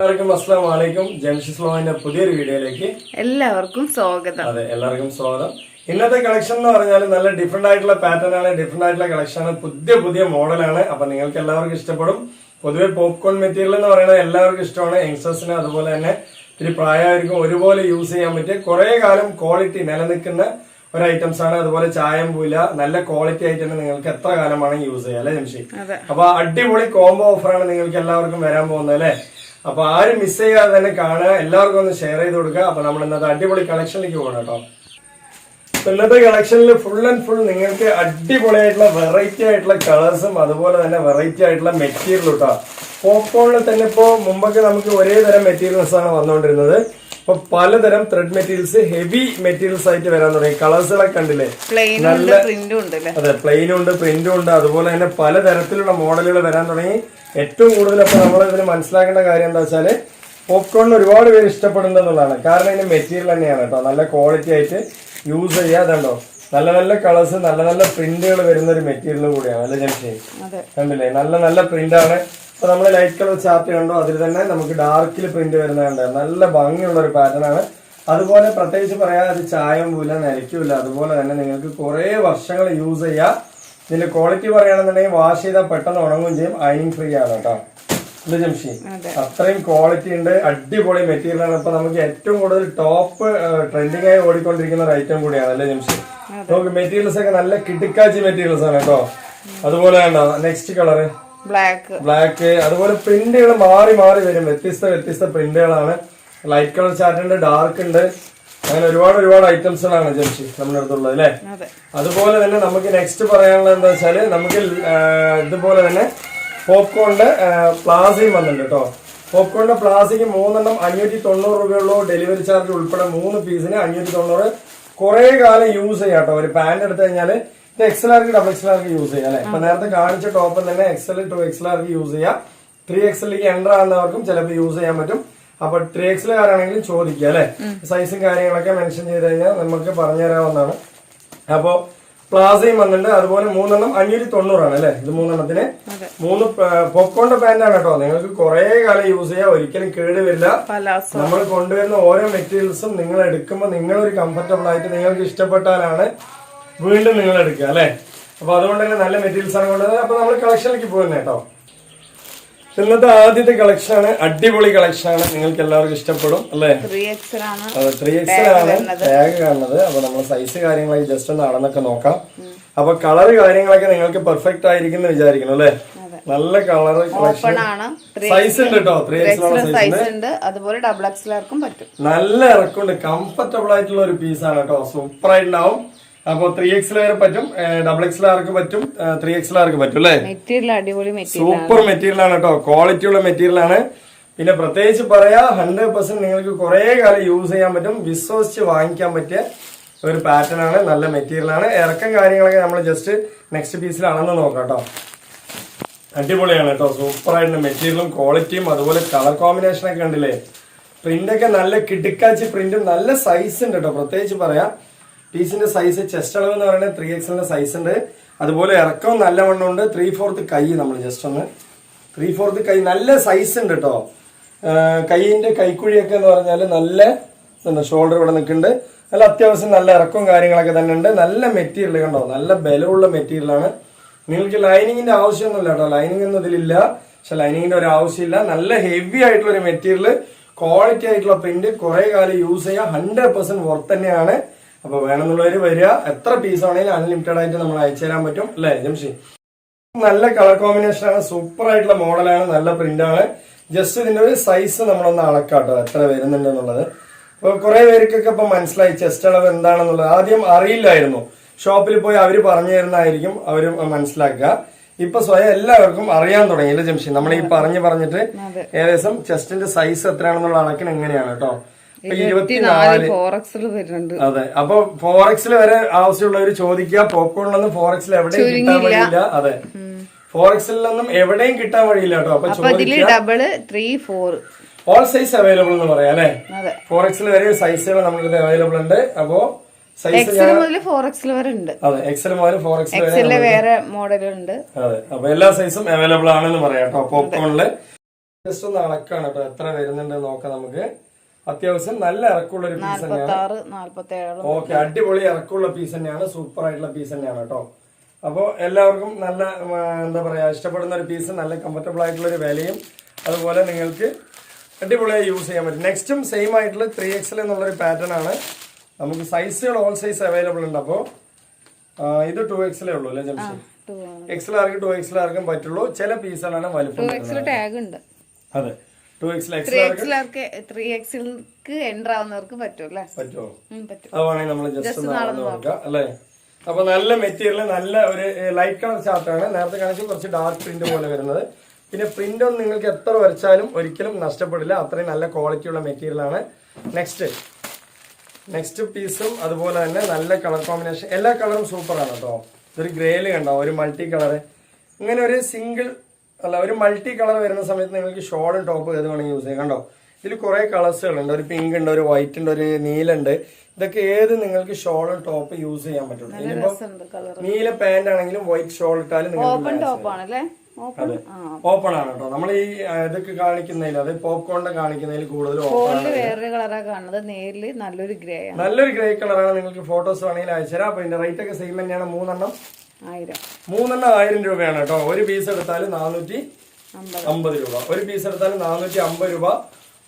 എല്ലാവർക്കും അസ്സാം വലൈക്കും ജംഷി സ്ലോവിന്റെ പുതിയൊരു വീഡിയോയിലേക്ക് എല്ലാവർക്കും സ്വാഗതം. അതെ എല്ലാവർക്കും സ്വാഗതം. ഇന്നത്തെ കളക്ഷൻ എന്ന് പറഞ്ഞാൽ നല്ല ഡിഫറെന്റ് ആയിട്ടുള്ള പാറ്റേൺ ആണ് ഡിഫറെന്റ് ആയിട്ടുള്ള കളക്ഷൻ ആണ് പുതിയ പുതിയ മോഡലാണ് അപ്പൊ നിങ്ങൾക്ക് എല്ലാവർക്കും ഇഷ്ടപ്പെടും. പൊതുവെ പോപ്കോൺ മെറ്റീരിയൽ എന്ന് പറയുന്നത് എല്ലാവർക്കും ഇഷ്ടമാണ്. യങ്സ്റ്റേഴ്സിന് അതുപോലെ തന്നെ ഇത്തിരി പ്രായമായിരിക്കും ഒരുപോലെ യൂസ് ചെയ്യാൻ പറ്റിയ കുറെ കാലം ക്വാളിറ്റി നിലനിൽക്കുന്ന ഒരു ഐറ്റംസ് ആണ്. അതുപോലെ ചായം പൂല നല്ല ക്വാളിറ്റി ആയിട്ട് തന്നെ നിങ്ങൾക്ക് എത്ര കാലമാണ് യൂസ് ചെയ്യാം അല്ലെ ജംഷി? അപ്പൊ അടിപൊളി കോംബോ ഓഫറാണ് നിങ്ങൾക്ക് എല്ലാവർക്കും വരാൻ പോകുന്നത് അല്ലെ? അപ്പൊ ആരും മിസ് ചെയ്യാതെ തന്നെ കാണുക എല്ലാവർക്കും ഒന്ന് ഷെയർ ചെയ്ത് കൊടുക്കുക. അപ്പൊ നമ്മൾ ഇന്നത്തെ അടിപൊളി കളക്ഷനിലേക്ക് പോകണം കേട്ടോ. ഇന്നത്തെ കളക്ഷനിൽ ഫുൾ ആൻഡ് ഫുൾ നിങ്ങൾക്ക് അടിപൊളിയായിട്ടുള്ള വെറൈറ്റി ആയിട്ടുള്ള കളേഴ്സും അതുപോലെ തന്നെ വെറൈറ്റി ആയിട്ടുള്ള മെറ്റീരിയൽ കേട്ടോ പോപ്പോണിൽ തന്നെ ഇപ്പോ മുമ്പൊക്കെ നമുക്ക് ഒരേ തരം മെറ്റീരിയൽസ് ആണ് വന്നുകൊണ്ടിരുന്നത് ഇപ്പൊ പലതരം ത്രെഡ് മെറ്റീരിയൽസ് ഹെവി മെറ്റീരിയൽസ് ആയിട്ട് വരാൻ തുടങ്ങി. കളേഴ്സുകളൊക്കെ കണ്ടില്ലേ? നല്ല അതെ പ്ലെയിനും ഉണ്ട് പ്രിന്റും ഉണ്ട്. അതുപോലെ തന്നെ പലതരത്തിലുള്ള മോഡലുകൾ വരാൻ തുടങ്ങി. ഏറ്റവും കൂടുതൽ അപ്പോൾ നമ്മൾ ഇതിന് മനസ്സിലാക്കേണ്ട കാര്യം എന്താ വെച്ചാൽ പോപ്കോണിന് ഒരുപാട് പേര് ഇഷ്ടപ്പെടുന്നുള്ളതാണ് കാരണം ഇതിന്റെ മെറ്റീരിയൽ തന്നെയാണ് കേട്ടോ. നല്ല ക്വാളിറ്റി ആയിട്ട് യൂസ് ചെയ്യാതുണ്ടോ നല്ല നല്ല കളേഴ്സ് നല്ല നല്ല പ്രിന്റുകൾ വരുന്ന ഒരു മെറ്റീരിയൽ കൂടിയാണ്. അല്ലെ ജംഷി? കണ്ടില്ലേ? നല്ല നല്ല പ്രിന്റാണ് ഇപ്പൊ നമ്മൾ ലൈറ്റ് കളർ ചാർട്ട് കണ്ടോ? അതിൽ തന്നെ നമുക്ക് ഡാർക്കിൽ പ്രിന്റ് വരുന്നുണ്ട് നല്ല ഭംഗിയുള്ള ഒരു പാറ്റേൺ ആണ്. അതുപോലെ പ്രത്യേകിച്ച് പറയാൻ അത് ചായം പോല നരയ്ക്കൂല അതുപോലെ തന്നെ നിങ്ങൾക്ക് കുറെ വർഷങ്ങൾ യൂസ് ചെയ്യാം. ഇതിന്റെ ക്വാളിറ്റി പറയുകയാണെന്നുണ്ടെങ്കിൽ വാഷ് ചെയ്താൽ പെട്ടെന്ന് ഉണങ്ങുകയും ചെയ്യും. അയണിങ് ഫ്രീ ആണ് കേട്ടോ. ഇത് ജംഷി? അത്രയും ക്വാളിറ്റി ഉണ്ട്. അടിപൊളി മെറ്റീരിയൽ ആണ്. ഇപ്പൊ നമുക്ക് ഏറ്റവും കൂടുതൽ ടോപ്പ് ട്രെൻഡിങ് ആയി ഓടിക്കൊണ്ടിരിക്കുന്ന ഒരു ഐറ്റം കൂടിയാണ്. അല്ലേ ജംഷി? നമുക്ക് മെറ്റീരിയൽസ് ഒക്കെ നല്ല കിടുക്കാച്ചി മെറ്റീരിയൽസ് ആണ് കേട്ടോ. അതുപോലെ വേണ്ട. നെക്സ്റ്റ് കളറ് ബ്ലാക്ക് ബ്ലാക്ക് അതുപോലെ പ്രിന്റുകൾ മാറി മാറി വരും. വ്യത്യസ്ത വ്യത്യസ്ത പ്രിന്റുകളാണ് ലൈറ്റ് കളർ ചാർട്ട് ഉണ്ട് ഡാർക്ക് ഉണ്ട്. അങ്ങനെ ഒരുപാട് ഒരുപാട് ഐറ്റംസുകളാണ് ജംഷി നമ്മുടെ അടുത്തുള്ളത് അല്ലേ? അതുപോലെ തന്നെ നമുക്ക് നെക്സ്റ്റ് പറയാനുള്ളത് എന്താ വെച്ചാൽ നമുക്ക് ഇതുപോലെ തന്നെ പോപ്കോണിന്റെ പ്ലാസയും വന്നിട്ടുണ്ട് കേട്ടോ പോപ്കോണിന്റെ പ്ലാസയ്ക്ക് മൂന്നെണ്ണം അഞ്ഞൂറ്റി തൊണ്ണൂറ് രൂപയുള്ളൂ. ഡെലിവറി ചാർജ് ഉൾപ്പെടെ മൂന്ന് പീസിന് അഞ്ഞൂറ്റി തൊണ്ണൂറ്. കുറെ കാലം യൂസ് ചെയ്യാം കേട്ടോ ഒരു പാന്റ് എടുത്തു കഴിഞ്ഞാൽ ഇത് എക്സൽ ആർക്ക് ഡബിൾ എക്സൽ ആർക്ക് യൂസ് ചെയ്യാം അല്ലെ? ഇപ്പൊ നേരത്തെ കാണിച്ച ടോപ്പ് തന്നെ എക്സൽ ടു എക്സൽ ആർക്ക് യൂസ് ചെയ്യാം. ത്രീ എക്സലിലേക്ക് എന്റർ ആകുന്നവർക്കും ചിലപ്പോൾ യൂസ് ചെയ്യാൻ പറ്റും. അപ്പൊ ത്രീ എക്സലുകാരാണെങ്കിലും ചോദിക്കുക അല്ലെ? സൈസും കാര്യങ്ങളൊക്കെ മെൻഷൻ ചെയ്ത് കഴിഞ്ഞാൽ നമുക്ക് പറഞ്ഞു തരാവുന്നതാണ് അപ്പോ പ്ലാസയും വന്നിട്ടുണ്ട്. അതുപോലെ മൂന്നെണ്ണം അഞ്ഞൂറ്റി തൊണ്ണൂറാണ് അല്ലെ? ഇത് മൂന്നെണ്ണത്തിന് മൂന്ന് പൊക്കോണ്ട പാന്റാണ് കേട്ടോ. നിങ്ങൾക്ക് കുറെ കാലം യൂസ് ചെയ്യാം. ഒരിക്കലും കേടുവില്ല നമ്മൾ കൊണ്ടുവരുന്ന ഓരോ മെറ്റീരിയൽസും നിങ്ങൾ എടുക്കുമ്പോൾ നിങ്ങളൊരു കംഫർട്ടബിൾ ആയിട്ട് നിങ്ങൾക്ക് ഇഷ്ടപ്പെട്ടാലാണ് വീണ്ടും നിങ്ങൾ എടുക്കുക അല്ലെ? അപ്പൊ അതുകൊണ്ട് തന്നെ നല്ല മെറ്റീരിയൽസ് ആണ് കൊണ്ടുവരുന്നത്. അപ്പൊ നമ്മൾ കളക്ഷനിലേക്ക് പോകുന്നത് കേട്ടോ. ഇന്നത്തെ ആദ്യത്തെ കളക്ഷൻ ആണ് അടിപൊളി കളക്ഷൻ ആണ്. നിങ്ങൾക്ക് എല്ലാവർക്കും ഇഷ്ടപ്പെടും അല്ലേ? ത്രീ എക്സൽ ആണ്. ടാഗ് കാണുന്നത്. അപ്പൊ നമ്മൾ സൈസ് കാര്യങ്ങളൊക്കെ ജസ്റ്റ് ഒന്ന് അളന്നൊക്കെ നോക്കാം. അപ്പൊ കളർ കാര്യങ്ങളൊക്കെ നിങ്ങൾക്ക് പെർഫെക്റ്റ് ആയിരിക്കും എന്ന് വിചാരിക്കണം അല്ലേ നല്ല കളർ കളക്ഷൻ സൈസ് ഉണ്ട് കേട്ടോ ത്രീ ഉണ്ട്. അതുപോലെ ഡബിൾ എക്സലാർക്കും പറ്റും. നല്ല ഇറക്കുണ്ട്. കംഫർട്ടബിൾ ആയിട്ടുള്ള ഒരു പീസാണ് കേട്ടോ. സൂപ്പർ ആയിട്ടുണ്ടാവും. അപ്പൊ ത്രീ എക്സിൽ വരെ പറ്റും ഡബിൾ എക്സ് ആർക്ക് പറ്റും ത്രീ എക്സിൽ ആർക്ക് പറ്റും അല്ലേ? മെറ്റീരിയൽ അടിപൊളി സൂപ്പർ മെറ്റീരിയൽ ആണ് കേട്ടോ ക്വാളിറ്റി ഉള്ള മെറ്റീരിയൽ ആണ്. പിന്നെ പ്രത്യേകിച്ച് പറയാ ഹൺഡ്രഡ് പെർസെന്റ് നിങ്ങൾക്ക് കുറെ കാലം യൂസ് ചെയ്യാൻ പറ്റും. വിശ്വസിച്ച് വാങ്ങിക്കാൻ പറ്റിയ ഒരു പാറ്റേൺ ആണ് നല്ല മെറ്റീരിയൽ ആണ്. ഇറക്കം കാര്യങ്ങളൊക്കെ നമ്മൾ ജസ്റ്റ് നെക്സ്റ്റ് പീസിൽ അളന്ന് നോക്കാം കേട്ടോ അടിപൊളിയാണ് കേട്ടോ സൂപ്പർ ആയിട്ടുള്ള മെറ്റീരിയലും ക്വാളിറ്റിയും അതുപോലെ കളർ കോമ്പിനേഷൻ ഒക്കെ കണ്ടില്ലേ? പ്രിന്റ് ഒക്കെ നല്ല കിടുക്കാച്ചി പ്രിന്റും നല്ല സൈസ് ഉണ്ട് കേട്ടോ പ്രത്യേകിച്ച് പറയാം പീസിന്റെ സൈസ് ചെസ്റ്റ് അളവ് എന്ന് പറയുന്നത് ത്രീ എക്സലിന്റെ സൈസ് ഉണ്ട്. അതുപോലെ ഇറക്കവും നല്ല വണ്ണം ഉണ്ട്. ത്രീ ഫോർത്ത് കൈ നമ്മൾ ജസ്റ്റ് ഒന്ന്. ത്രീ ഫോർത്ത് കൈ നല്ല സൈസ് ഉണ്ട് കേട്ടോ കൈയിന്റെ കൈക്കുഴിയൊക്കെ എന്ന് പറഞ്ഞാൽ നല്ല ഷോൾഡർ ഇവിടെ നിൽക്കുന്നുണ്ട്. നല്ല അത്യാവശ്യം നല്ല ഇറക്കവും കാര്യങ്ങളൊക്കെ തന്നെ ഉണ്ട്. നല്ല മെറ്റീരിയൽ കണ്ടോ? നല്ല ബലമുള്ള മെറ്റീരിയലാണ് നിങ്ങൾക്ക് ലൈനിങ്ങിന്റെ ആവശ്യമൊന്നുമില്ല കേട്ടോ ലൈനിങ് ഒന്നും ഇതിലില്ല. പക്ഷെ ലൈനിങ്ങിന്റെ ഒരു ആവശ്യമില്ല. നല്ല ഹെവി ആയിട്ടുള്ള ഒരു മെറ്റീരിയൽ ക്വാളിറ്റി ആയിട്ടുള്ള പ്രിന്റ് കുറെ കാലം യൂസ് ചെയ്യാം. ഹൺഡ്രഡ് പെർസെന്റ് വർത്ത് തന്നെയാണ്. അപ്പൊ വേണമെന്നുള്ളവർ വരിക. എത്ര പീസ് ആണെങ്കിലും അൺലിമിറ്റഡ് ആയിട്ട് നമ്മൾ അയച്ചു തരാൻ പറ്റും അല്ലേ ജംഷി? നല്ല കളർ കോമ്പിനേഷൻ ആണ് സൂപ്പർ ആയിട്ടുള്ള മോഡലാണ് നല്ല പ്രിന്റ് ആണ്. ജസ്റ്റ് ഇതിന്റെ ഒരു സൈസ് നമ്മളൊന്ന് അളക്കാട്ടോ എത്ര വരുന്നുണ്ട് എന്നുള്ളത്. അപ്പൊ കുറെ പേർക്കൊക്കെ ഇപ്പൊ മനസ്സിലായി ചെസ്റ്റ് അളവ് എന്താണെന്നുള്ളത്. ആദ്യം അറിയില്ലായിരുന്നു. ഷോപ്പിൽ പോയി അവർ പറഞ്ഞു തരുന്നതായിരിക്കും അവർ മനസ്സിലാക്കുക. ഇപ്പൊ സ്വയം എല്ലാവർക്കും അറിയാൻ തുടങ്ങി അല്ലേ ജംഷി? നമ്മൾ ഈ പറഞ്ഞു പറഞ്ഞിട്ട്. ഏകദേശം ചെസ്റ്റിന്റെ സൈസ് എത്രയാണെന്നുള്ള അളക്കിന് എങ്ങനെയാണ് കേട്ടോ ഇരുപത്തിനാല് അതെ. അപ്പൊ ഫോറക്സിൽ വരെ ആവശ്യമുള്ളവർ ചോദിക്കുക. പോപ്കോണിലൊന്നും ഫോറക്സിൽ എവിടെയും കിട്ടാൻ വഴിയില്ല. അതെ. ഫോറക്സിലൊന്നും എവിടെയും കിട്ടാൻ വഴിയില്ല കേട്ടോ. അപ്പൊ double three four all size available എന്ന് പറയാം അല്ലെ? ഫോറക്സിൽ വരെ സൈസുകൾ നമ്മുടെ അവൈലബിൾ ഉണ്ട്. അപ്പോ എക്സൽ മുതൽ ഫോർ എക്സൽ വരെ ഉണ്ട്. അതെ. എക്സൽ മുതൽ വരെ വേറെ മോഡലുണ്ട് അതെ. അപ്പൊ എല്ലാ സൈസും അവൈലബിൾ ആണെന്ന് പറയാം കേട്ടോ. പോപ്കോണിൽ ജസ്റ്റ് ഒന്ന് അളക്കാണ് കേട്ടോ. എത്ര വരുന്നുണ്ട് നോക്കാം നമുക്ക്. അത്യാവശ്യം നല്ല ഇറക്കമുള്ള ഒരു പീസ് തന്നെയാണ്. ഓക്കെ അടിപൊളി ഇറക്കമുള്ള പീസ് തന്നെയാണ് സൂപ്പർ ആയിട്ടുള്ള പീസ് തന്നെയാണ് കേട്ടോ. അപ്പോൾ എല്ലാവർക്കും നല്ല എന്താ പറയാ ഇഷ്ടപ്പെടുന്ന ഒരു പീസ് നല്ല കംഫർട്ടബിൾ ആയിട്ടുള്ള ഒരു വിലയും അതുപോലെ നിങ്ങൾക്ക് അടിപൊളിയായി യൂസ് ചെയ്യാൻ പറ്റും. നെക്സ്റ്റും സെയിം ആയിട്ടുള്ള ത്രീ എക്സൽ എന്നുള്ളൊരു പാറ്റേൺ ആണ്. നമുക്ക് സൈസുകൾ ഓൾ സൈസ് അവൈലബിൾ ഉണ്ട്. അപ്പോൾ ഇത് ടു എക്സലേ ഉള്ളൂ അല്ലേ ജംഷി? എക്സൽ ആർക്കും ടു എക്സൽ ആർക്കും പറ്റുള്ളൂ. ചില പീസുകളാണ് വലുപ്പം അതെ. ത്രീ ആർക്ക് എക്സിലാർക്ക് ത്രീ എക്സിൽക്ക് എന്റർ ആവുന്നവർക്ക് പറ്റുമോ നമ്മൾ ജസ്റ്റ് നോക്കാം അല്ലേ? അപ്പൊ നല്ല മെറ്റീരിയൽ നല്ല ഒരു ലൈറ്റ് കളർ ചാർട്ടാണ് നേരത്തെ കാണിച്ച കുറച്ച് ഡാർക്ക് പ്രിന്റ് പോലെ വരുന്നത്. പിന്നെ പ്രിന്റ് ഒന്നും നിങ്ങൾക്ക് എത്ര വരച്ചാലും ഒരിക്കലും നഷ്ടപ്പെടില്ല. അത്രയും നല്ല ക്വാളിറ്റി ഉള്ള മെറ്റീരിയൽ ആണ്. നെക്സ്റ്റ് നെക്സ്റ്റ് പീസും അതുപോലെ തന്നെ നല്ല കളർ കോമ്പിനേഷൻ എല്ലാ കളറും സൂപ്പറാണ് ആണ് കേട്ടോ. ഇതൊരു ഗ്രേയിൽ കണ്ടോ? ഒരു മൾട്ടി കളർ ഇങ്ങനെ ഒരു സിംഗിൾ അല്ല ഒരു മൾട്ടി കളർ വരുന്ന സമയത്ത് നിങ്ങൾക്ക് ഷോളും ടോപ്പ് ഏത് വേണമെങ്കിൽ യൂസ് ചെയ്യാം. കണ്ടോ? ഇതിൽ കുറേ കളേഴ്സുകളുണ്ട് ഒരു പിങ്ക് ഉണ്ട് ഒരു വൈറ്റ് ഉണ്ട് ഒരു നീലുണ്ട്. ഇതൊക്കെ ഏത് നിങ്ങൾക്ക് ഷോളും ടോപ്പ് യൂസ് ചെയ്യാൻ പറ്റുള്ളൂ. ഇനിയിപ്പോ നീല പാന്റ് ആണെങ്കിലും വൈറ്റ് ഷോൾ ഇട്ടാലും നിങ്ങൾക്ക് ഓപ്പൺ ആണ് കേട്ടോ. നമ്മൾ ഈ ഇതൊക്കെ കാണിക്കുന്നതിൽ അത് പോപ്കോണിന്റെ കാണിക്കുന്നതിൽ കൂടുതൽ ഓപ്പൺ ഫോണിൽ വേറൊരു കളറാ കാണുന്നത്. നേരിൽ നല്ലൊരു ഗ്രേ ആണ്. നല്ലൊരു ഗ്രേ കളറാണ് നിങ്ങൾക്ക് ഫോട്ടോസ് വേണമെങ്കിൽ അയച്ചുതരാം. അപ്പൊ ഇതിന്റെ റേറ്റ് ഒക്കെ സെയിം തന്നെയാണ്. മൂന്നെണ്ണം. ആയിരം. മൂന്നെണ്ണം ആയിരം രൂപയാണ് കേട്ടോ. ഒരു പീസ് എടുത്താൽ നാനൂറ്റി അമ്പത്. രൂപ. ഒരു പീസ് എടുത്താൽ നാനൂറ്റി അമ്പത് രൂപ.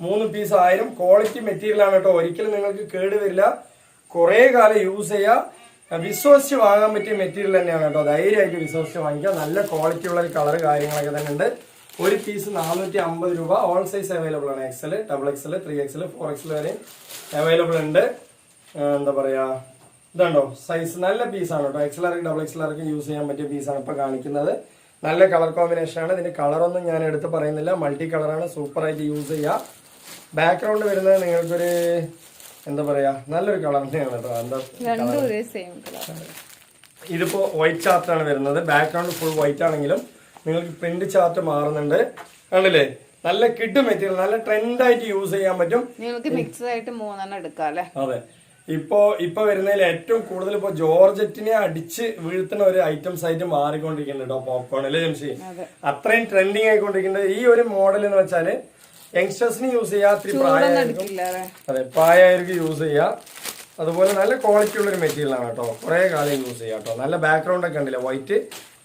മൂന്ന് പീസ് ആയിരം. ക്വാളിറ്റി മെറ്റീരിയൽ ആണ് കേട്ടോ. ഒരിക്കലും നിങ്ങൾക്ക് കേട് വരില്ല കുറെ കാലം യൂസ് ചെയ്യുക വിശ്വസിച്ച് വാങ്ങാൻ പറ്റിയ മെറ്റീരിയൽ തന്നെയാണ് കേട്ടോ. ധൈര്യമായിട്ട് വിശ്വസിച്ച് വാങ്ങിക്കാം നല്ല ക്വാളിറ്റി ഉള്ള ഒരു കളർ കാര്യങ്ങളൊക്കെ തന്നെ ഉണ്ട്. ഒരു പീസ് നാനൂറ്റി അമ്പത് രൂപ. ഓൾ സൈസ് അവൈലബിൾ ആണ്. XL double XL three XL four XL വരെ അവൈലബിൾ ഉണ്ട്. എന്താ പറയാ? ഇതുണ്ടോ? സൈസ് നല്ല പീസാണ് കേട്ടോ എക്സ് ആർക്ക് ഡബിൾ എക്സ് ആർക്ക് യൂസ് ചെയ്യാൻ പറ്റിയ പീസാണ് ഇപ്പൊ കാണിക്കുന്നത്. നല്ല കളർ കോമ്പിനേഷൻ ആണ്. ഇതിന്റെ കളറൊന്നും ഞാൻ എടുത്ത് പറയുന്നില്ല. മൾട്ടി കളറാണ് സൂപ്പറായിട്ട് യൂസ് ചെയ്യുക ബാക്ക്ഗ്രൗണ്ട് വരുന്നത് നിങ്ങൾക്കൊരു എന്താ പറയാ നല്ലൊരു കളർ തന്നെയാണ് കേട്ടോ എന്താ ഇതിപ്പോൾ വൈറ്റ് ചാർട്ടാണ് വരുന്നത്. ബാക്ക്ഗ്രൗണ്ട് ഫുൾ വൈറ്റ് ആണെങ്കിലും നിങ്ങൾക്ക് പ്രിന്റ് ചാർട്ട് മാറുന്നുണ്ട്. കണ്ടില്ലേ? നല്ല കിഡ് മെറ്റീരിയൽ നല്ല ട്രെൻഡ് ആയിട്ട് യൂസ് ചെയ്യാൻ പറ്റും. നിങ്ങൾക്ക് മിക്സ് ആയിട്ട് മൂന്നെണ്ണം എടുക്കാം അല്ലേ? അതെ. ഇപ്പോ ഇപ്പൊ വരുന്നതിൽ ഏറ്റവും കൂടുതൽ ഇപ്പൊ ജോർജറ്റിനെ അടിച്ച് വീഴ്ത്തുന്ന ഒരു ഐറ്റംസ് ആയിട്ട് മാറിക്കൊണ്ടിരിക്കുന്നുണ്ട് കേട്ടോ പോപ്കോൺ അല്ലേ ജംഷി? അത്രയും ട്രെൻഡിങ് ആയിക്കൊണ്ടിരിക്കുന്നത് ഈ ഒരു മോഡൽ എന്ന് വെച്ചാൽ യങ്സ്റ്റേഴ്സിന് യൂസ് ചെയ്യാം അത്ര പ്രായമായിരിക്കും അതെ പ്രായമായിരിക്കും യൂസ് ചെയ്യാം. അതുപോലെ നല്ല ക്വാളിറ്റി ഉള്ള ഒരു മെറ്റീരിയൽ ആണ് കേട്ടോ. കുറെ കാലം യൂസ് ചെയ്യാം കേട്ടോ. നല്ല ബാക്ക്ഗ്രൗണ്ട് ഒക്കെ ഉണ്ടല്ലേ? വൈറ്റ്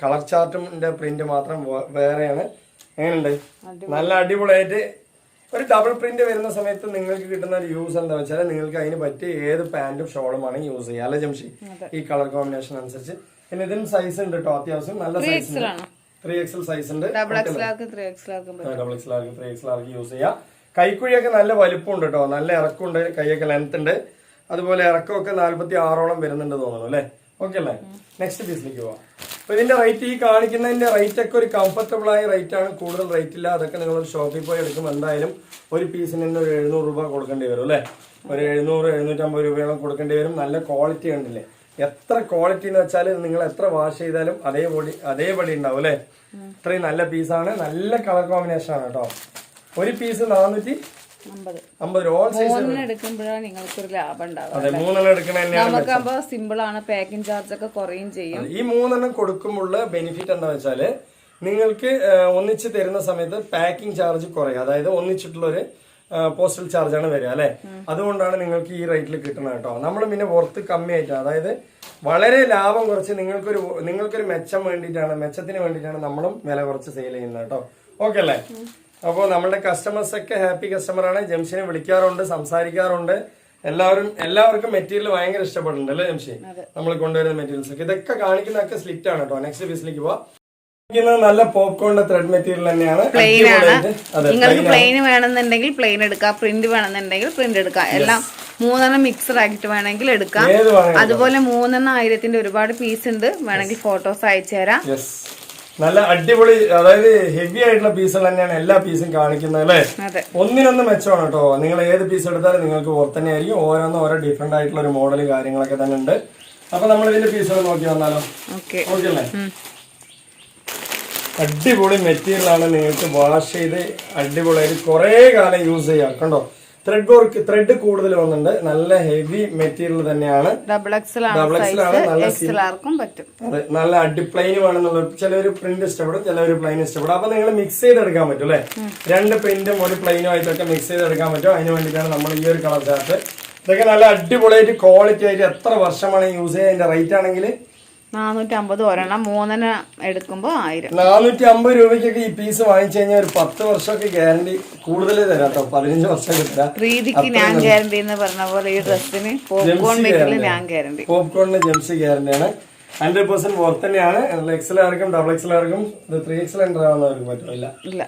കളർ ചാർട്ടിന്റെ പ്രിന്റ് മാത്രം വേറെയാണ്. എങ്ങനെയുണ്ട്? നല്ല അടിപൊളിയായിട്ട് ഒരു ഡബിൾ പ്രിന്റ് വരുന്ന സമയത്ത് നിങ്ങൾക്ക് കിട്ടുന്ന ഒരു യൂസ് എന്താ വെച്ചാൽ നിങ്ങൾക്ക് അതിന് പറ്റിയ ഏത് പാന്റും ഷോളും യൂസ് ചെയ്യാം അല്ലെ ജംഷി? ഈ കളർ കോമ്പിനേഷൻ അനുസരിച്ച്. പിന്നെ ഇതിന് സൈസ് ഉണ്ട് കേട്ടോ അത്യാവശ്യം നല്ല സൈസ് ത്രീ എക്സൽ സൈസ് ഉണ്ട്. ഡബിൾ എക്സൽ ത്രീ എക്സിലാർക്കും പറ്റും. ഡബിൾ എക്സ് ലാർക്ക് ത്രീ എക്സ് ലാർക്ക് യൂസ് ചെയ്യാം. കൈക്കുഴിയൊക്കെ നല്ല വലുപ്പമുണ്ട് കേട്ടോ നല്ല ഇറക്കമുണ്ട്. കൈയൊക്കെ ലെങ്ത് ഉണ്ട്. അതുപോലെ ഇറക്കമൊക്കെ നാല്പത്തി ആറോളം വരുന്നുണ്ട് തോന്നുന്നു അല്ലേ? ഓക്കെ അല്ലേ? നെക്സ്റ്റ് പീസിലേക്ക് പോവാം. അപ്പൊ ഇതിന്റെ റേറ്റ് ഈ കാണിക്കുന്നതിന്റെ റേറ്റ് ഒക്കെ ഒരു കംഫർട്ടബിൾ ആയ റേറ്റ് ആണ്. കൂടുതൽ റേറ്റ് ഇല്ല. അതൊക്കെ നിങ്ങൾ ഷോപ്പിൽ പോയി എടുക്കുമ്പോൾ എന്തായാലും ഒരു പീസിന് തന്നെ ഒരു എഴുന്നൂറ് രൂപ കൊടുക്കേണ്ടി വരും അല്ലേ? ഒരു എഴുന്നൂറ് എഴുന്നൂറ്റമ്പത് രൂപയോളം കൊടുക്കേണ്ടി വരും. നല്ല ക്വാളിറ്റി ഉണ്ടല്ലേ? എത്ര ക്വാളിറ്റി എന്ന് വെച്ചാൽ നിങ്ങൾ എത്ര വാഷ് ചെയ്താലും അതേപടി അതേപടി ഉണ്ടാവും അല്ലേ? ഇത്രയും നല്ല പീസാണ് നല്ല കളർ കോമ്പിനേഷൻ ആണ് കേട്ടോ. ഒരു പീസ് നാനൂറ്റി അമ്പത്. ഓൾ സൈസ് മൂന്നെണ്ണം എടുക്കുമ്പോഴാണ് നിങ്ങൾക്കൊരു ലാഭം ഉണ്ടാവുക അതെ മൂന്നെണ്ണം എടുക്കണ തന്നെയാണ് നമുക്കാകുമ്പോ സിമ്പിൾ ആണ് പാക്കിംഗ് ചാർജ് ഒക്കെ കുറയും ചെയ്യും. ഈ മൂന്നെണ്ണം കൊടുക്കുമ്പോഴുള്ള ബെനിഫിറ്റ് എന്താ വെച്ചാൽ നിങ്ങൾക്ക് ഒന്നിച്ച് തരുന്ന സമയത്ത് പാക്കിംഗ് ചാർജ് കുറയും. അതായത് ഒന്നിച്ചിട്ടുള്ള ഒരു പോസ്റ്റൽ ചാർജ് ആണ് വരിക അല്ലെ? അതുകൊണ്ടാണ് നിങ്ങൾക്ക് ഈ റേറ്റിൽ കിട്ടുന്നത് കേട്ടോ. നമ്മൾ പിന്നെ വർത്ത് കമ്മിയായിട്ടാണ് അതായത് വളരെ ലാഭം കുറച്ച് നിങ്ങൾക്കൊരു നിങ്ങൾക്കൊരു മെച്ചം വേണ്ടിയിട്ടാണ് മെച്ചത്തിന് വേണ്ടിയിട്ടാണ് നമ്മളും വില കുറച്ച് സെയിൽ ചെയ്യുന്നത് കേട്ടോ. ഓക്കെ അല്ലേ? അപ്പോൾ നമ്മുടെ കസ്റ്റമേഴ്സൊക്കെ ഹാപ്പി കസ്റ്റമറാണ് ജംഷനെ വിളിക്കാറുണ്ട് സംസാരിക്കാറുണ്ട്. എല്ലാവരും എല്ലാവർക്കും മെറ്റീരിയൽ ഭയങ്കര ഇഷ്ടപ്പെടുന്നുണ്ട് അല്ലേ ജംഷി? നമ്മൾ കൊണ്ടുവരുന്ന മെറ്റീരിയൽസ് ഒക്കെ. ഇതൊക്കെ കാണിക്കുന്നതൊക്കെ സ്ലിറ്റ് ആണ് കേട്ടോ നെക്സ്റ്റ് പീസിലേക്ക് പോവാം. നല്ല പോപ്കോണിന്റെ ത്രെഡ് മെറ്റീരിയൽ തന്നെയാണ്. പ്ലെയിൻ ആണ്. നിങ്ങൾക്ക് പ്ലെയിൻ വേണമെന്നുണ്ടെങ്കിൽ പ്ലെയിൻ എടുക്കാം. പ്രിന്റ് വേണമെന്നുണ്ടെങ്കിൽ പ്രിന്റ് എടുക്കാം. എല്ലാം മൂന്നെണ്ണം മിക്സഡ് ആക്കിയിട്ട് വേണമെങ്കിൽ എടുക്കാം. അതുപോലെ മൂന്നെണ്ണം ആയിരത്തിന്റെ ഒരുപാട് പീസ് ഉണ്ട്. വേണമെങ്കിൽ ഫോട്ടോസ് അയച്ചു തരാം നല്ല അടിപൊളി അതായത് ഹെവി ആയിട്ടുള്ള പീസുകൾ തന്നെയാണ് എല്ലാ പീസും കാണിക്കുന്നത് അല്ലേ? ഒന്നിനൊന്ന് മെച്ചമാണ് കേട്ടോ. നിങ്ങൾ ഏത് പീസ് എടുത്താലും നിങ്ങൾക്ക് ഓർത്തന്നെ ആയിരിക്കും ഓരോന്നും ഓരോ ഡിഫറെന്റ് ആയിട്ടുള്ള ഒരു മോഡൽ കാര്യങ്ങളൊക്കെ തന്നെ ഉണ്ട്. അപ്പൊ നമ്മൾ ഇതിന്റെ പീസുകൾ നോക്കി വന്നാലോ? ഓക്കെ. അല്ലേ അടിപൊളി മെറ്റീരിയൽ ആണ് നിങ്ങൾക്ക് വാഷ് ചെയ്ത് അടിപൊളിയായിട്ട് കുറേ കാലം യൂസ് ചെയ്യാം. കണ്ടോ? ത്രെഡ് വർക്ക് ത്രെഡ് കൂടുതൽ വന്നിട്ടുണ്ട്. നല്ല ഹെവി മെറ്റീരിയൽ തന്നെയാണ്. ഡബിൾ എക്സൽ ആണ് നല്ല പറ്റും. അതെ നല്ല അടിപ്ലൈൻ വേണമെന്നുള്ള ചിലവര് പ്രിന്റ് ഇഷ്ടപ്പെടും ചിലവർ പ്ലെയിൻ ഇഷ്ടപ്പെടും. അപ്പൊ നിങ്ങൾ മിക്സ് ചെയ്തെടുക്കാൻ പറ്റും അല്ലെ? രണ്ട് പ്രിന്റും ഒരു പ്ലെയിനും ആയിട്ടൊക്കെ മിക്സ് ചെയ്തെടുക്കാൻ പറ്റും. അതിന് വേണ്ടിയിട്ടാണ് നമ്മൾ ഈ ഒരു കളർ ചാർട്ട് ഇതൊക്കെ നല്ല അടിപൊളിയായിട്ട് ക്വാളിറ്റി ആയിട്ട് എത്ര വർഷമാണ് യൂസ് ചെയ്യുക അതിന്റെ റേറ്റ് ആണെങ്കിൽ നാനൂറ്റി അമ്പത് ഒരെണ്ണം മൂന്നെണ്ണം എടുക്കുമ്പോ ആയിരം. നാനൂറ്റി അമ്പത് രൂപയ്ക്കൊക്കെ ഈ പീസ് വാങ്ങിച്ചു കഴിഞ്ഞാൽ ഒരു പത്ത് വർഷമൊക്കെ ഗ്യാരണ്ടി കൂടുതൽ തരാട്ടോ പതിനഞ്ച് വർഷം തരാം. പ്രീതിക്ക് ഞാൻ ഗ്യാരണ്ടി എന്ന് പറഞ്ഞ പോലെ ഈ ഡ്രസ്സിന് പോപ്കോൺ ഞാൻ ഗ്യാരണ്ടി പോപ്കോണിന് ജെംസി ഗ്യാരണ്ടിയാണ് ഹൺഡ്രഡ് പെർസെന്റ് വർത്ത് തന്നെയാണ്. എക്സൽ ആർക്കും ഡബിൾ എക്സൽ ആർക്കും ഇത് ത്രീ എക്സൽ ഉണ്ടാവുന്നവർക്ക് പറ്റില്ല ഇല്ല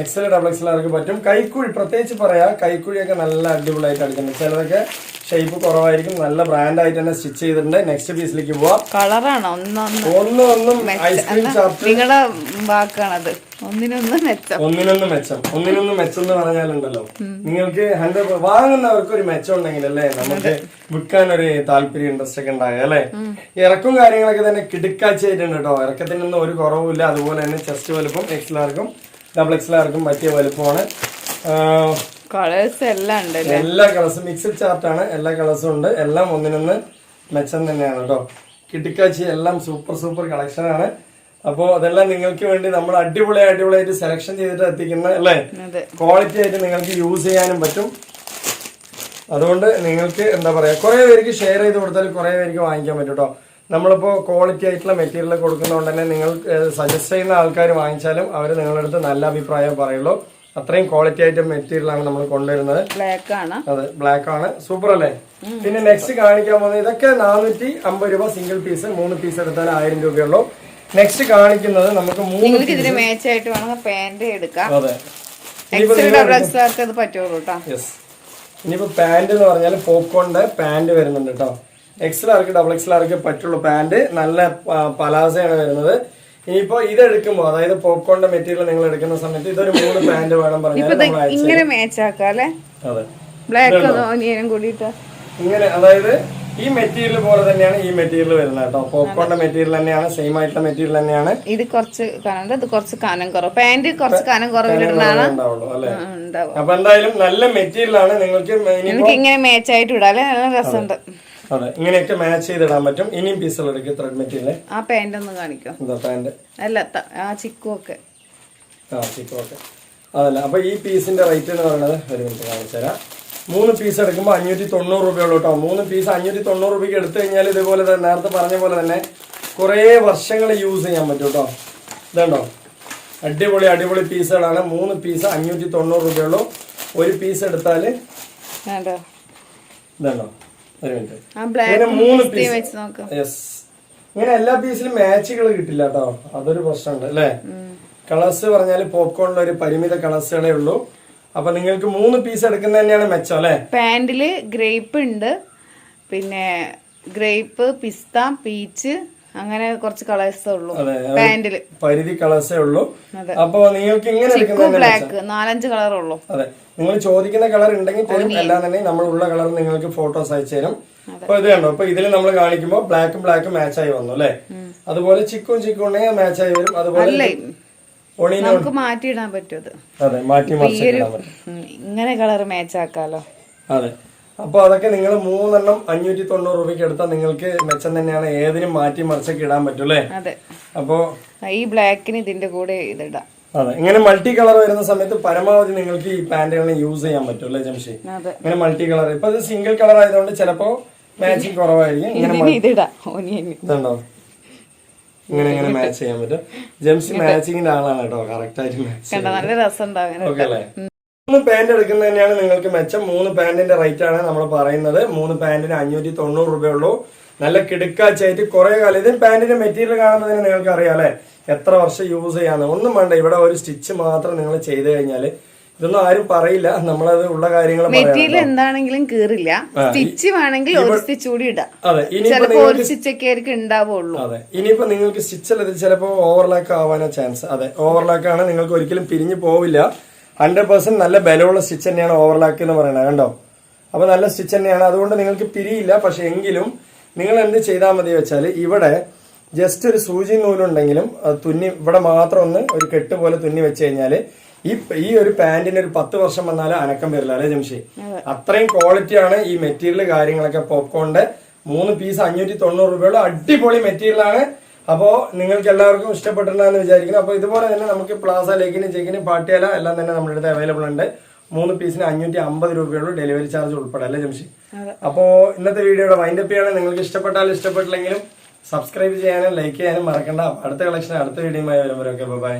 എക്സൽ ഡബിൾ എക്സൽ ആർക്ക് പറ്റും. കൈക്കുഴി പ്രത്യേകിച്ച് പറയാ കൈക്കുഴിയൊക്കെ നല്ല അടിപൊളിയായിട്ട് അടിക്കുന്നുണ്ട് ചിലതൊക്കെ ഷേപ്പ് കുറവായിരിക്കും. നല്ല ബ്രാൻഡ് ബ്രാൻഡായിട്ട് തന്നെ സ്റ്റിച്ച് ചെയ്തിട്ടുണ്ട്. നെക്സ്റ്റ് പീസിലേക്ക് പോവാം. കളറാണ് ഒന്നും ഒന്നും ഐസ്ക്രീം നിങ്ങളുടെ വാക്കാണത്. ഒന്നിനൊന്ന് മെച്ചം. ഒന്നിനൊന്ന് മെച്ചം. ഒന്നിനൊന്ന് മെച്ചം എന്ന് പറഞ്ഞാലുണ്ടല്ലോ. നിങ്ങൾക്ക് ഹൺഡ്രഡ് വാങ്ങുന്നവർക്ക് ഒരു മെച്ചം ഉണ്ടെങ്കിൽ അല്ലേ? നമുക്ക് വിൽക്കാൻ ഒരു താല്പര്യം ഇൻട്രസ്റ്റ് ഒക്കെ ഉണ്ടാകുക അല്ലേ? ഇറക്കും കാര്യങ്ങളൊക്കെ തന്നെ കിടുക്കാച്ചായിട്ടുണ്ട് കേട്ടോ. ഇറക്കത്തിനൊന്നും ഒരു കുറവുമില്ല. അതുപോലെ തന്നെ ചെസ്റ്റ് വലുപ്പം എക്സിലാർക്കും ഡബിൾ എക്സിലാർക്കും പറ്റിയ വലുപ്പമാണ്. കളേഴ്സ് എല്ലാം ഉണ്ട് എല്ലാ കളേഴ്സും മിക്സഡ് ചാർട്ടാണ് എല്ലാ കളേഴ്സും ഉണ്ട്. എല്ലാം ഒന്നിനൊന്ന് മെച്ചം തന്നെയാണ് കേട്ടോ. കിട്ടിക്കാച്ചി എല്ലാം സൂപ്പർ സൂപ്പർ കളക്ഷൻ ആണ്. അപ്പോൾ അതെല്ലാം നിങ്ങൾക്ക് വേണ്ടി നമ്മൾ അടിപൊളി അടിപൊളിയായിട്ട് സെലക്ഷൻ ചെയ്തിട്ട് എത്തിക്കുന്ന അല്ലേ? ക്വാളിറ്റി ആയിട്ട് നിങ്ങൾക്ക് യൂസ് ചെയ്യാനും പറ്റും. അതുകൊണ്ട് നിങ്ങൾക്ക് എന്താ പറയാ കുറെ പേർക്ക് ഷെയർ ചെയ്ത് കൊടുത്താൽ കുറെ പേർക്ക് വാങ്ങിക്കാൻ പറ്റും കേട്ടോ. നമ്മളിപ്പോ ക്വാളിറ്റി ആയിട്ടുള്ള മെറ്റീരിയൽ കൊടുക്കുന്നതുകൊണ്ട് തന്നെ നിങ്ങൾ സജസ്റ്റ് ചെയ്യുന്ന ആൾക്കാർ വാങ്ങിച്ചാലും അവർ നിങ്ങളുടെ അടുത്ത് നല്ല അഭിപ്രായം പറയുള്ളൂ. അത്രയും ക്വാളിറ്റി ആയിട്ട് മെറ്റീരിയലാണ് നമ്മൾ കൊണ്ടുവരുന്നത്. ബ്ലാക്ക് ആണ്. അതെ ബ്ലാക്ക് ആണ്. സൂപ്പർ അല്ലേ? പിന്നെ നെക്സ്റ്റ് കാണിക്കാൻ പോകുന്നത് ഇതൊക്കെ നാനൂറ്റി അമ്പത് രൂപ സിംഗിൾ പീസ് മൂന്ന് പീസ് എടുത്താൽ ആയിരം രൂപയുള്ളൂ. നെക്സ്റ്റ് കാണിക്കുന്നത് നമുക്ക് മൂന്ന് ഇതിന് പാന്റ് എടുക്കാം. അതെ. ഇനിയിപ്പോ പാന്റ് എന്ന് പറഞ്ഞാൽ പോപ്കോണിന്റെ പാന്റ് വരുന്നുണ്ട് കേട്ടോ എക്സൽ ആർക്ക് ഡബിൾ എക്സൽ ആർക്ക് പറ്റുള്ളൂ പാന്റ് നല്ല പലാസയാണ് വരുന്നത്. ഇനിയിപ്പോ ഇത് എടുക്കുമ്പോ അതായത് പോപ്കോണിന്റെ മെറ്റീരിയൽ നിങ്ങൾ എടുക്കുന്ന സമയത്ത് ഇതൊരു മൂന്ന് പാന്റ് വേണം പറഞ്ഞാൽ ഇങ്ങനെ മാച്ച് അതെ. ബ്ലാക്ക് ഓനിയനും കൂടിയിട്ട്? ഇങ്ങനെ അതായത് ഈ മെറ്റീരിയൽ പോലെ തന്നെയാണ് ഈ മെറ്റീരിയൽ വരുന്നത് കേട്ടോ. പോപ്കോണിന്റെ മെറ്റീരിയൽ തന്നെയാണ് സെയിം ആയിട്ടുള്ള മെറ്റീരിയൽ തന്നെയാണ്. ഇത് കുറച്ച് കനം ഇത് കുറച്ച് കനം കുറവ്. പാന്റ് കുറച്ച് കനം കുറവിലിടുന്നതാണ് അപ്പൊ എന്തായാലും നല്ല മെറ്റീരിയൽ ആണ്. നിങ്ങൾക്ക് ഇങ്ങനെ മേച്ചായിട്ട് ഇടാല്ലേ നല്ല രസമുണ്ട്. അതെ ഇങ്ങനെയൊക്കെ മാച്ച് ചെയ്തിടാൻ പറ്റും. ഇനിയും പീസുകൾ എടുക്കും ത്രെഡ് മെറ്റീരിയൽ ആ പാന്റ് ഒന്ന് കാണിക്കോ. എന്താ പാന്റ് അല്ല ആ ചിക്കും ഒക്കെ. ആ ചിക്കൻ ഒക്കെ. അതല്ല അപ്പൊ ഈ പീസിന്റെ റേറ്റ് എന്ന് പറയുന്നത് ഒരു മിനിറ്റ് കാണിച്ചു തരാം. മൂന്ന് പീസ് എടുക്കുമ്പോൾ അഞ്ഞൂറ്റി തൊണ്ണൂറ് രൂപയുള്ളൂ കേട്ടോ മൂന്ന് പീസ് അഞ്ഞൂറ്റി തൊണ്ണൂറ് രൂപയ്ക്ക് എടുത്തു കഴിഞ്ഞാൽ ഇതുപോലെ തന്നെ നേരത്തെ പറഞ്ഞ പോലെ തന്നെ കുറേ വർഷങ്ങൾ യൂസ് ചെയ്യാൻ പറ്റും കേട്ടോ ഇതുണ്ടോ? അടിപൊളി അടിപൊളി പീസുകളാണ് മൂന്ന് പീസ് അഞ്ഞൂറ്റി തൊണ്ണൂറ് രൂപയുള്ളൂ. ഒരു പീസ് എടുത്താൽ ഇതുണ്ടോ? ഇങ്ങനെ മൂന്ന് പീസ് യെസ് ഇങ്ങനെ എല്ലാ പീസിലും മാച്ചുകൾ കിട്ടില്ല കേട്ടോ അതൊരു പ്രശ്നമുണ്ട് അല്ലേ? കളേഴ്സ് പറഞ്ഞാൽ പോപ്കോണിൽ ഒരു പരിമിത കളേഴ്സുകളേ ഉള്ളൂ. അപ്പൊ നിങ്ങൾക്ക് മൂന്ന് പീസ് എടുക്കുന്ന തന്നെയാണ് മെച്ചം അല്ലെ? പാന്റിൽ ഗ്രേപ്പ് ഉണ്ട്. പിന്നെ ഗ്രേപ്പ് പിസ്ത പീച്ച് അങ്ങനെ കുറച്ച് കളേഴ്സേ ഉള്ളൂ. പാന്റിൽ പാന്റിൽ പരിധി കളേഴ്സേ ഉള്ളൂ. അപ്പൊ നിങ്ങൾക്ക് ഇങ്ങനെ ബ്ലാക്ക് നാലഞ്ച് കളർ ഉള്ളൂ. അതെ. നിങ്ങൾ ചോദിക്കുന്ന കളർ ഉണ്ടെങ്കിൽ തരും അല്ലാന്നുണ്ടെങ്കിൽ ഉള്ള കളർ നിങ്ങൾക്ക് ഫോട്ടോസ് അയച്ചു തരും. അപ്പൊ ഇത് കണ്ടോ? അപ്പൊ ഇതിൽ നമ്മൾ കാണിക്കുമ്പോൾ ബ്ലാക്കും ബ്ലാക്കും മാച്ച് ആയി വന്നു അല്ലെ? അതുപോലെ ചിക്കും ചിക്കും ഉണ്ടെങ്കിൽ മാച്ച് ആയി വരും. അതുപോലെ നമുക്ക് മാറ്റിയിടാൻ പറ്റും അത്. അതെ മാറ്റി പറ്റും. ഇങ്ങനെ കളർ മാച്ച് ആക്കാലോ. അതെ. അപ്പൊ അതൊക്കെ നിങ്ങൾ മൂന്നെണ്ണം അഞ്ഞൂറ്റി തൊണ്ണൂറ് രൂപയ്ക്ക് എടുത്താൽ നിങ്ങൾക്ക് മെച്ചം തന്നെയാണ്. ഏതിനും മാറ്റി മറിച്ചൊക്കെ ഇടാൻ പറ്റൂലേ അതെ. അപ്പോ ഈ ബ്ലാക്കിന് ഇതിന്റെ കൂടെ ഇതിടാം. അതെ. ഇങ്ങനെ മൾട്ടി കളർ വരുന്ന സമയത്ത് പരമാവധി നിങ്ങൾക്ക് ഈ പാന്റുകളെ യൂസ് ചെയ്യാൻ പറ്റും അല്ലേ ജംഷി? അതെ. ഇങ്ങനെ മൾട്ടി കളർ. ഇപ്പൊ ഇത് സിംഗിൾ കളർ ആയതുകൊണ്ട് ചിലപ്പോ മാച്ചിങ് കുറവായിരിക്കും. ഇങ്ങനെ ഇതിടാം. ഇതുണ്ടോ? ഇങ്ങനെ ഇങ്ങനെ മാച്ച് ചെയ്യാൻ പറ്റും. ജംഷി മാച്ചിങ്ങിന്റെ ആളാണ് കേട്ടോ. കറക്റ്റ് ആയിട്ട് മാച്ച് നല്ല രസം ഓക്കെ അല്ലേ? മൂന്ന് പാന്റ് എടുക്കുന്നത് തന്നെയാണ് നിങ്ങൾക്ക് മെച്ചം. മൂന്ന് പാന്റിന്റെ റേറ്റ് ആണ് നമ്മൾ പറയുന്നത്. മൂന്ന് പാന്റിന് അഞ്ഞൂറ്റി തൊണ്ണൂറ് രൂപയുള്ളൂ. നല്ല കിടുക്കാച്ചായിട്ട് കുറെ കാലം ഇതിന് പാന്റിന്റെ മെറ്റീരിയൽ കാണുന്നതിന് നിങ്ങൾക്ക് അറിയാം അല്ലെ? എത്ര വർഷം യൂസ് ചെയ്യാന്ന്. ഒന്നും വേണ്ട ഇവിടെ ഒരു സ്റ്റിച്ച് മാത്രം നിങ്ങൾ ചെയ്ത് കഴിഞ്ഞാൽ ഇതൊന്നും ആരും പറയില്ല. നമ്മളത് ഉള്ള കാര്യങ്ങൾ മെറ്റീരിയൽ എന്താണെങ്കിലും കീറില്ല. സ്റ്റിച്ച് വേണമെങ്കിൽ ഒരു സ്റ്റിച്ച് കൂടി ഇടാം. അതെ ഇനിയിപ്പോ ഒരു സ്റ്റിച്ച് ഒക്കെ ആയിരിക്കും ഉണ്ടാവുള്ളൂ. അതെ ഇനിയിപ്പോ നിങ്ങൾക്ക് സ്റ്റിച്ചിൽ ഇത് ചിലപ്പോ ഓവർലാക്ക് ആവാനോ ചാൻസ് അതെ ഓവർലാക്ക് ആണ്. നിങ്ങൾക്ക് ഒരിക്കലും പിരിഞ്ഞു പോവില്ല. ഹൺഡ്രഡ് പെർസെന്റ് നല്ല ബലമുള്ള സ്റ്റിച്ച് തന്നെയാണ് ഓവർലാക്ക് എന്ന് പറയുന്നത്. കണ്ടോ? അപ്പൊ നല്ല സ്റ്റിച്ച് തന്നെയാണ്. അതുകൊണ്ട് നിങ്ങൾക്ക് പിരിയില്ല. പക്ഷെ എങ്കിലും നിങ്ങൾ എന്ത് ചെയ്താൽ മതി വെച്ചാൽ ഇവിടെ ജസ്റ്റ് ഒരു സൂചി നൂലുണ്ടെങ്കിലും തുന്നി ഇവിടെ മാത്രം ഒന്ന് ഒരു കെട്ട് പോലെ തുന്നി വെച്ച് കഴിഞ്ഞാൽ ഈ ഈ ഒരു പാന്റിന് ഒരു പത്ത് വർഷം വന്നാലും അനക്കം വരില്ല. അല്ലെ ജംഷി? അതെ. അത്രയും ക്വാളിറ്റിയാണ് ഈ മെറ്റീരിയൽ കാര്യങ്ങളൊക്കെ. പോപ്കോണിന്റെ മൂന്ന് പീസ് അഞ്ഞൂറ്റി തൊണ്ണൂറ് രൂപയുള്ള അടിപൊളി മെറ്റീരിയൽ ആണ് അപ്പോ നിങ്ങൾക്ക് എല്ലാവർക്കും ഇഷ്ടപ്പെട്ടിട്ടുണ്ടെന്ന് വിചാരിക്കുന്നു. അപ്പോൾ ഇതുപോലെ തന്നെ നമുക്ക് പ്ലാസ ലെഗിന് ചെക്കിന് പാട്ടിയല എല്ലാം തന്നെ നമ്മുടെ അടുത്ത് അവൈലബിൾ ഉണ്ട്. മൂന്ന് പീസിന് അഞ്ഞൂറ്റി അമ്പത് രൂപയുള്ളൂ ഡെലിവറി ചാർജ് ഉൾപ്പെടെ അല്ലേ ജംഷി? അപ്പോൾ അപ്പോ ഇന്നത്തെ വീഡിയോയുടെ വൈൻഡപ്പ് ചെയ്യണം. നിങ്ങൾക്ക് ഇഷ്ടപ്പെട്ടാലും ഇഷ്ടപ്പെട്ടില്ലെങ്കിലും സബ്സ്ക്രൈബ് ചെയ്യാനും ലൈക്ക് ചെയ്യാനും മറക്കണ്ട. അടുത്ത കളക്ഷൻ അടുത്ത വീഡിയോ വീഡിയോയുമായി വരുമ്പോഴൊക്കെ ബൈ